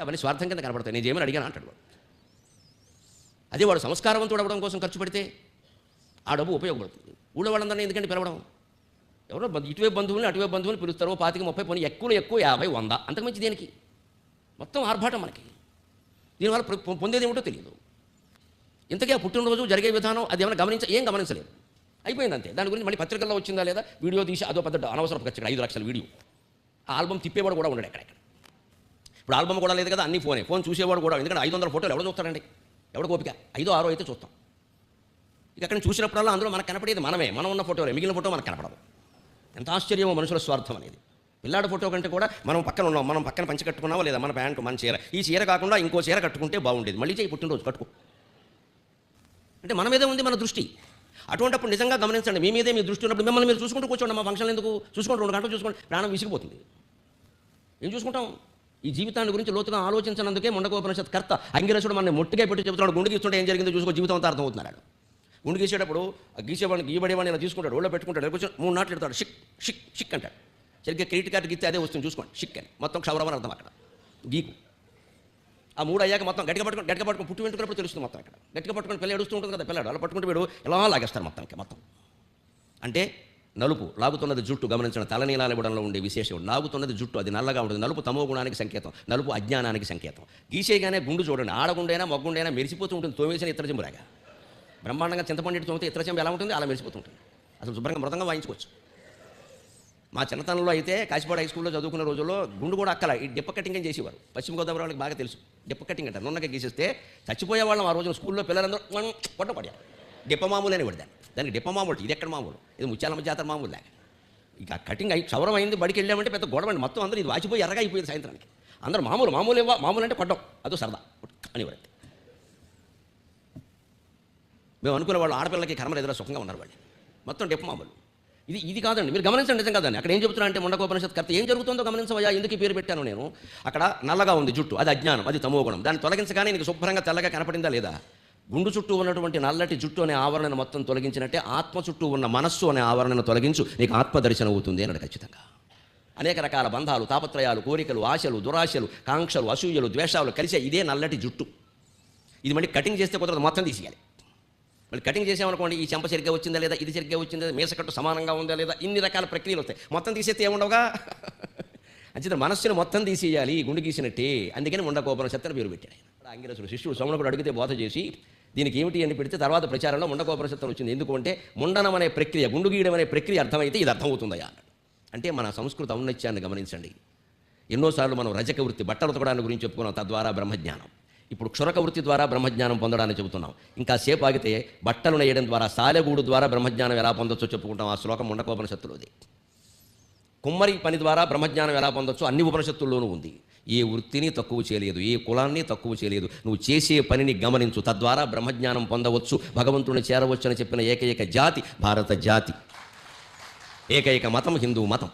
అవన్నీ స్వార్థం కింద కనపడతాయి నేను చేయమని అడిగాను? అంటాడు వాడు. అదే వాడు సంస్కారవంతుడు అవ్వడం కోసం ఖర్చు పెడితే ఆ డబ్బు ఉపయోగపడుతుంది. ఊళ్ళో వాళ్ళందరినీ ఎందుకంటే పిలవడం? ఎవరో ఇటువైపు బంధువులు అటువైపు బంధువులు పిలుస్తారు పాతిక ముప్పై పని ఎక్కువ ఎక్కువ యాభై వంద. అంతకుమించి దేనికి? మొత్తం ఆర్భాటం మనకి. దీనివల్ల పొందేది ఏమిటో తెలియదు. ఇంతకీ ఆ పుట్టినరోజు జరిగే విధానం అది ఏమైనా గమనించ ఏం గమనించలేదు. అయిపోయింది అంతే దాని గురించి మళ్ళీ పత్రికల్లో వచ్చిందా లేదా? వీడియో తీసి అదో పెద్ద అనవసరం ఖర్చు ఐదు లక్షల వీడియో. ఆ ఆల్బమ్ తిప్పేవాడు కూడా ఉన్నాడు ఎక్కడెక్కడ? ఇప్పుడు ఆల్బమ్ కూడా లేదు కదా అన్ని ఫోనే. ఫోన్ చూసేవాడు కూడా ఎందుకంటే ఐదు వందల ఫోటోలు ఎవడు చూస్తాడండి. ఎవడ కోపిక ఐదో ఆరో అయితే చూస్తాం. ఇక అక్కడ చూసినప్పుడల్లా అందులో మనకు కనపడేది మనమే. మనం ఉన్న ఫోటోలే మిగిలిన ఫోటో మనకు కనపడదు ఎంత ఆశ్చర్యమో మనుషుల స్వార్థం అనేది. పిల్లాడి ఫోటో కంటే కూడా మనం పక్కన ఉన్నాం మనం పక్కన పంచి కట్టుకున్నామా లేదా మన ప్యాంటు మన చీర. ఈ చీర కాకుండా ఇంకో చీర కట్టుకుంటే బాగుండేది. మళ్ళీ చేయి పుట్టినరోజు కట్టుకో. అంటే మన మీదే ఉంది మన దృష్టి. అటువంటిప్పుడు నిజంగా గమనించండి మీ మీదే మీ దృష్టి ఉన్నప్పుడు మిమ్మల్ని మీరు చూసుకుంటూ కూర్చోండి మా ఫంక్షన్ ఎందుకు? చూసుకుంటూ రెండు గంటలు చూసుకోండి ప్రాణం విసిగిపోతుంది. ఏం చూసుకుంటాం? ఈ జీవితాన్ని గురించి లోతుగా ఆలోచించినందుకే ముండకోపనిషత్ కర్త అంగిరసుడు మన మొట్టిగా పెట్టి చెబుతున్నాడు. గుండు గీస్తుంటే ఏం జరిగిందో చూసుకో జీవితం అంతా అర్థమవుతున్నాడు గుండు గీసేటప్పుడు గీసేవాడిని గీయబడేవాడిని ఇలా తీసుకుంటాడు. ఒళ్ళో పెట్టుకుంటాడు. కొంచెం మూడు నాట్లు ఎడతాడు. షిక్ షిక్ షిక్ అంటాడు. సరిగ్గా క్రెడిట్ కార్డు గీస్తే అదే వస్తుంది చూసుకోండి. షిక్ అని. మొత్తం క్షౌరమని అర్థం అక్కడ. గీకు. ఆ మూడు అయ్యాక మొత్తం గట్టిగా పట్టుకుని గట్టిగా పట్టుకుని పుట్టి వెంటుకున్నప్పుడు తెలుస్తుంది మొత్తం అక్కడ గట్టిగా పట్టుకొని పిల్ల ఎడుస్తూ ఉంటుంది కదా పిల్లాడు. అలా పట్టుకుంటే వీడు ఎలా లాగేస్తారు మొత్తం ఇంకా మొత్తం. అంటే నలుపు. లాగుతున్నది జుట్టు గమనించిన తలనీలాలు ఇవ్వడంలో ఉండే విశేషం. లాగుతున్నది జుట్టు అది నల్లగా ఉంటుంది. నలుపు తమో గుణానికి సంకేతం. నలుపు అజ్ఞానానికి సంకేతం. గీసేయగానే గుండు చూడండి. ఆడగుండైనా మగ్గుండైనా మెరిసిపోతూ ఉంటుంది. తోమేసిన ఇతర చెంబులాగా బ్రహ్మాండంగా చింతపండి తోమితే ఇతర చెంబు ఎలా ఉంటుంది? అలా మెరిసిపోతూ ఉంటుంది. అసలు శుభ్రంగా మృతంగా వాయించుకోవచ్చు. మా చిన్నతనంలో అయితే కాశీపాడు హై స్కూల్లో చదువుకున్న రోజుల్లో గుండు కూడా అక్కల. ఈ డిప్ప కటింగ్ అని చేసేవారు. పశ్చిమ గోదావరి వాళ్ళకి బాగా తెలుసు. డిప్ప కటింగ్ అంటారు. నున్నగా గీసేస్తే చచ్చిపోయే వాళ్ళం ఆ రోజున స్కూల్లో పిల్లలందరూ మనం కొట్ట పడారు డిప్ప మామూలు అని పడదాన్ని దానికి డిప్ప మామూలు ఇది ఎక్కడ మామూలు? ఇది ముత్యాలమ్మ జాతర మామూలు లేక ఇక కటింగ్ అయి క్షవరం అయింది బడికి వెళ్ళామంటే పెద్ద గొడవండి మొత్తం అందరూ ఇది వాచిపోయి ఎర్రగా అయిపోయింది సాయంత్రానికి. అందరూ మామూలు మామూలు ఇవ్వ మామూలు అంటే కొట్టం అదో సరదా. అనేవారు మేము అనుకునే వాళ్ళు ఆడపిల్లకి కర్మలు ఎదురు సుఖంగా ఉన్నారు వాళ్ళు. మొత్తం డిప్ప మామూలు. ఇది ఇది కాదండి. మీరు గమనించండి నిజం కాదండి. అక్కడ ఏం చెప్తున్నా అంటే ముండకోపనిషత్ కర్త ఏం జరుగుతుందో గమనించవయ్యా. ఎందుకు పేరు పెట్టాను నేను? అక్కడ నల్లగా ఉంది జుట్టు. అది అజ్ఞానం. అది తమోగుణం. దాన్ని తొలగించగానే నీకు శుభ్రంగా తెల్లగా కనపడిందా లేదా? గుండు చుట్టూ ఉన్నటువంటి నల్లటి జుట్టు అనే ఆవరణను మొత్తం తొలగించినట్టే ఆత్మ చుట్టూ ఉన్న మనస్సు అనే ఆవరణను తొలగించు నీకు ఆత్మదర్శనం అవుతుంది అన్నాడు ఖచ్చితంగా. అనేక రకాల బంధాలు తాపత్రయాలు కోరికలు ఆశలు దురాశలు కాంక్షలు అసూయలు ద్వేషాలు కలిసే ఇదే నల్లటి జుట్టు. ఇది మళ్ళీ కటింగ్ చేస్తే కుదరదు మొత్తం తీసేయాలి. మళ్ళీ కటింగ్ చేసామనుకోండి ఈ చెంప సరిగ్గా వచ్చిందా లేదా ఇది సరిగ్గా వచ్చిందా మీసకట్టు సమానంగా ఉందా లేదా ఇన్ని రకాల ప్రక్రియలు వస్తాయి. మొత్తం తీసేస్తే ఏముండవుగా? అంచేత మనస్సును మొత్తం తీసేయాలి గుండు గీసినట్టే. అందుకని ఉండకోపన చెత్తని పేరు పెట్టాడు ఆయన. అంగిరసుడు శిష్యుడు సోమనకుడు అడిగితే బోధ చేసి దీనికి ఏమిటి అని పెడితే తర్వాత ప్రచారంలో ముండకోపనిషత్తులు వచ్చింది. ఎందుకంటే ముండనం అనే ప్రక్రియ గుండు గీయడం అనే ప్రక్రియ అర్థమైతే ఇది అర్థమవుతుందయ్యా అంటే మన సంస్కృత ఔన్నత్యాన్ని గమనించండి. ఎన్నోసార్లు మనం రజక వృత్తి బట్టలు ఉతకడాన్ని గురించి చెప్పుకున్నాం తద్వారా బ్రహ్మజ్ఞానం. ఇప్పుడు క్షురక వృత్తి ద్వారా బ్రహ్మజ్ఞానం పొందడానికి చెబుతున్నాం. ఇంకా సేపు ఆగితే బట్టలు నేయడం ద్వారా సాలెగూడు ద్వారా బ్రహ్మజ్ఞానం ఎలా పొందొచ్చో చెప్పుకుంటాం. ఆ శ్లోకం ముండకోపనిషత్తులోది కుమ్మరి పని ద్వారా బ్రహ్మజ్ఞానం ఎలా పొందొచ్చో అన్ని ఉపనిషత్తుల్లోనూ ఉంది. ఏ వృత్తిని తక్కువ చేయలేదు ఏ కులాన్ని తక్కువ చేయలేదు. నువ్వు చేసే పనిని గమనించు. తద్వారా బ్రహ్మజ్ఞానం పొందవచ్చు భగవంతుని చేరవచ్చు అని చెప్పిన ఏకైక జాతి భారత జాతి. ఏకైక మతం హిందూ మతం.